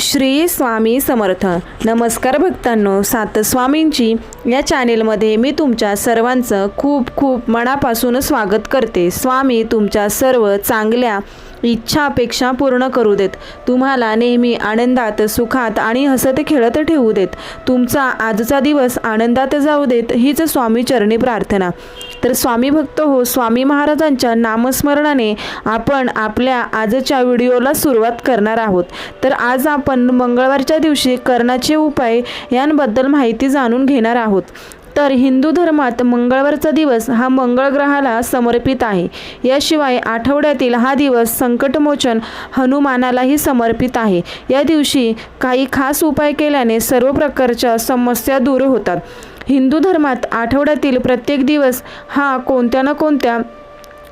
श्री स्वामी समर्थ. नमस्कार भक्तांनो सात स्वामींची या चॅनेलमध्ये मी तुमच्या सर्वांचं खूप खूप मनापासून स्वागत करते. स्वामी तुमच्या सर्व चांगल्या इच्छा अपेक्षा पूर्ण करू देत. तुम्हाला नेहमी आनंदात सुखात आणि हसत खेळत ठेवू देत. तुमचा आजचा दिवस आनंदात जाऊ देत हीच स्वामी चरणी प्रार्थना. तर स्वामी भक्त हो स्वामी महाराजांच्या नामस्मरणाने आपण आपल्या आजच्या व्हिडिओला सुरुवात करणार आहोत. तर आज आपण मंगळवारच्या दिवशी करण्याचे उपाय यांबद्दल माहिती जाणून घेणार आहोत. तर हिंदू धर्मात मंगळवारचा दिवस हा मंगळ ग्रहाला समर्पित आहे. याशिवाय आठवड्यातील हा दिवस संकटमोचन हनुमानालाही समर्पित आहे. या दिवशी काही खास उपाय केल्याने सर्व प्रकारच्या समस्या दूर होतात. हिंदू धर्मात आठवड्यातील प्रत्येक दिवस हा कोणत्या ना कोणत्या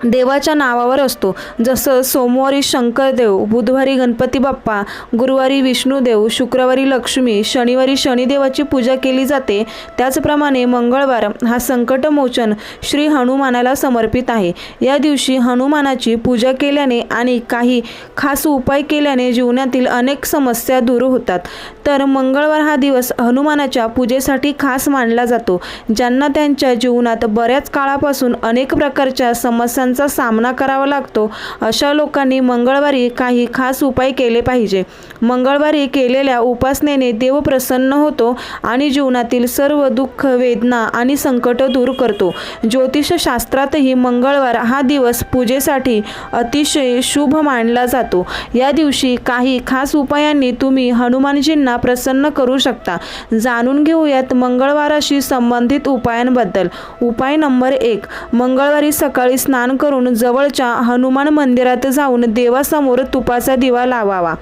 देवाच्या नावावर असतो. जसं सोमवारी शंकरदेव बुधवारी गणपती बाप्पा गुरुवारी विष्णुदेव शुक्रवारी लक्ष्मी शनिवारी शनिदेवाची पूजा केली जाते. त्याचप्रमाणे मंगळवार हा संकटमोचन श्री हनुमानाला समर्पित आहे. या दिवशी हनुमानाची पूजा केल्याने आणि काही खास उपाय केल्याने जीवनातील अनेक समस्या दूर होतात. तर मंगळवार हा दिवस हनुमानाच्या पूजेसाठी खास मानला जातो ज्यांना त्यांच्या जीवनात बऱ्याच काळापासून अनेक प्रकारच्या समस्या समस्यांचा सामना करावा लागतो. अशा लोकांनी मंगळवारी काही खास उपाय केले पाहिजे. मंगळवारी केलेल्या उपासनेने देव प्रसन्न होतो आणि जीवनातील सर्व दुःख वेदना आणि संकट दूर करतो. ज्योतिषशास्त्रातही मंगळवार हा दिवस पूजेसाठी अतिशय शुभ मानला जातो. या दिवशी काही खास उपायांनी तुम्ही हनुमानजींना प्रसन्न करू शकता. जाणून घेऊयात मंगळवाराशी संबंधित उपायांबद्दल. उपाय नंबर एक मंगळवारी सकाळी स्नान करून जवळच्या हनुमान मंदिरात जाऊन देवासमोर तुपाचा दिवा लावावा.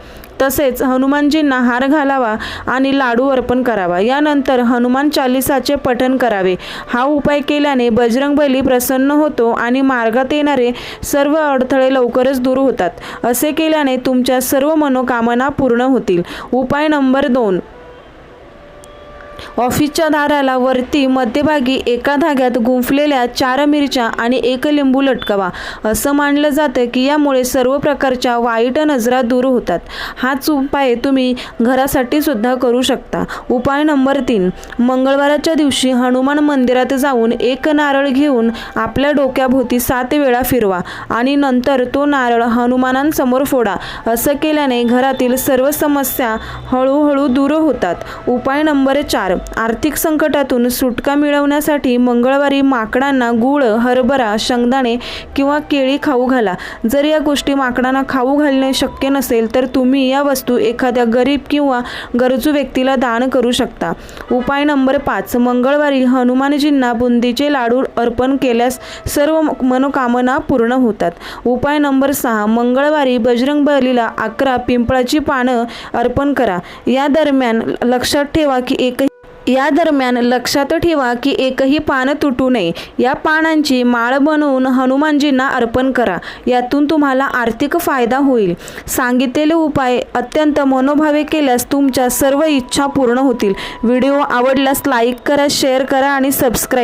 तसेच हनुमानजींना हार घालावा आणि लाडू अर्पण करावा. यानंतर हनुमान चालिसाचे पठण करावे. हा उपाय केल्याने बजरंगबली प्रसन्न होतो आणि मार्गात येणारे सर्व अडथळे लवकरच दूर होतात. असे केल्याने तुमच्या सर्व मनोकामना पूर्ण होतील. उपाय नंबर दोन. ऑफिसच्या दाराला वरती मध्यभागी एका धाग्यात गुंफलेल्या चार मिरच्या आणि एक लिंबू लटकवा. असं मानलं जातं की यामुळे सर्व प्रकारच्या वाईट नजरा दूर होतात. हाच उपाय तुम्ही घरासाठी सुद्धा करू शकता. उपाय नंबर तीन. मंगळवाराच्या दिवशी हनुमान मंदिरात जाऊन एक नारळ घेऊन आपल्या डोक्याभोवती सात वेळा फिरवा आणि नंतर तो नारळ हनुमानांसमोर फोडा. असं केल्याने घरातील सर्व समस्या हळूहळू दूर होतात. उपाय नंबर चार. आर्थिक संकटातून सुटका मिळवण्यासाठी मंगळवारी माकडांना गूळ हरभरा शेंगदाणे किंवा केळी खाऊ घाला. जर या गोष्टी माकडांना खाऊ घालणे शक्य नसेल तर तुम्ही या वस्तू एखाद्या गरीब किंवा गरजू व्यक्तीला दान करू शकता. उपाय नंबर पाच. मंगळवारी हनुमानजींना बुंदीचे लाडू अर्पण केल्यास सर्व मनोकामना पूर्ण होतात. उपाय नंबर सहा. मंगळवारी बजरंग बलीला अकरा पिंपळाची पानं अर्पण करा. या दरम्यान लक्षात ठेवा की एकही या दरम्यान लक्षात ठेवा की एकही पान तुटू नये. या पानांची माळ बनवून हनुमानजींना अर्पण करा. यातून तुम्हाला आर्थिक फायदा होईल. सांगितलेले उपाय अत्यंत मनोभावे केल्यास तुमच्या सर्व इच्छा पूर्ण होतील. व्हिडिओ आवडल्यास लाईक करा शेअर करा आणि सबस्क्राईब